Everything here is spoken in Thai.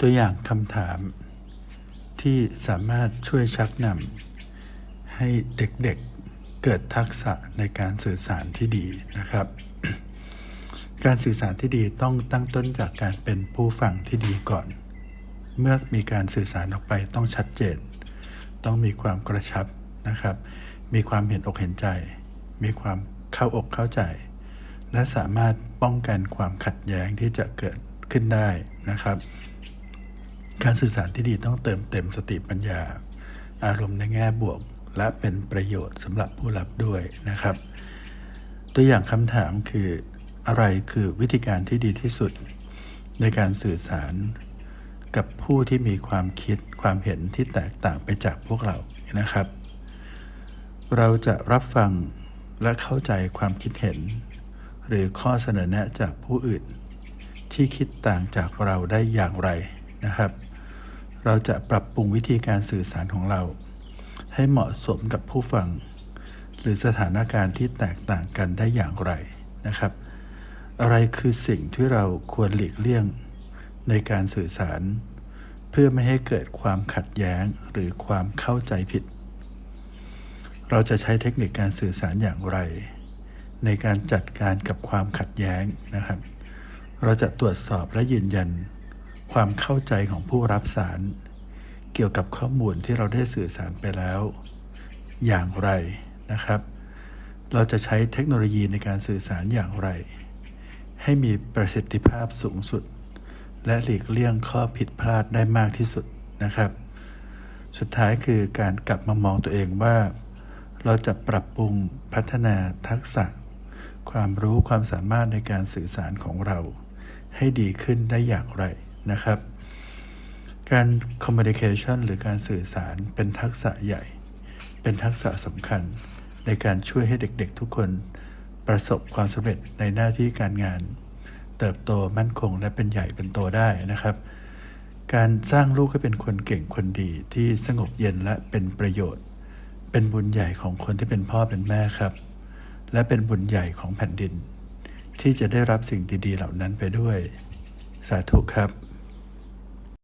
ตัวอย่างคำถามที่สามารถช่วยชักนำให้เด็กๆเกิดทักษะในการสื่อสารที่ดีนะครับ การสื่อสารที่ดีต้องตั้งต้นจากการเป็นผู้ฟังที่ดีก่อน เมื่อมีการสื่อสารออกไปต้องชัดเจน ต้องมีความกระชับนะครับ มีความเห็นอกเห็นใจ มีความเข้าอกเข้าใจ และสามารถป้องกันความขัดแย้งที่จะเกิดขึ้นได้นะครับ การสื่อสารที่ดีต้องเติมเต็มสติปัญญา อารมณ์ในแง่บวก และเป็นประโยชน์สำหรับผู้รับด้วยนะครับ ตัวอย่างคำถามคืออะไรคือวิธีการที่ดีที่สุด ในการสื่อสารกับผู้ที่มีความคิดความเห็นที่แตกต่างไปจากพวกเรานะครับ เราจะรับฟังและเข้าใจความคิดเห็น หรือข้อเสนอแนะจากผู้อื่น ที่คิดต่างจากเราได้อย่างไรนะครับ เราจะปรับปรุงวิธีการสื่อสารของเรา ให้เหมาะสมกับผู้ฟัง หรือสถานการณ์ที่แตกต่างกันได้อย่างไรนะครับ อะไรคือสิ่งที่เราควรหลีกเลี่ยงในการสื่อสาร เพื่อไม่ให้เกิดความขัดแย้งหรือความเข้าใจผิด เราจะใช้เทคนิคการสื่อสารอย่างไร ในการจัดการกับความขัดแย้งนะครับ เราจะตรวจสอบและยืนยัน ความเข้าใจของผู้รับสาร เกี่ยวกับข้อมูลที่เราได้สื่อสารไปแล้ว อย่างไรนะครับ เราจะใช้เทคโนโลยีในการสื่อสารอย่างไร ให้มีประสิทธิภาพสูงสุด และหลีกเลี่ยงข้อผิดพลาดได้มากที่สุดนะครับ สุดท้ายคือการกลับมามองตัวเองว่า เราจะปรับปรุงพัฒนาทักษะ ความรู้ความสามารถในการสื่อสารของเราให้ดีขึ้นได้อย่างไร นะครับ การ communication หรือการสื่อสารเป็นทักษะใหญ่ เป็นทักษะสำคัญในการช่วยให้เด็กๆทุกคนประสบความสำเร็จในหน้าที่การงาน เติบโตมั่นคงและเป็นใหญ่เป็นโตได้นะครับ การสร้างลูกให้เป็นคนเก่งคนดีที่สงบเย็นและเป็นประโยชน์ เป็นบุญใหญ่ของคนที่เป็นพ่อเป็นแม่ครับ และเป็นบุญใหญ่ของแผ่นดิน ที่จะได้รับสิ่งดีๆเหล่านั้นไปด้วย สาธุครับ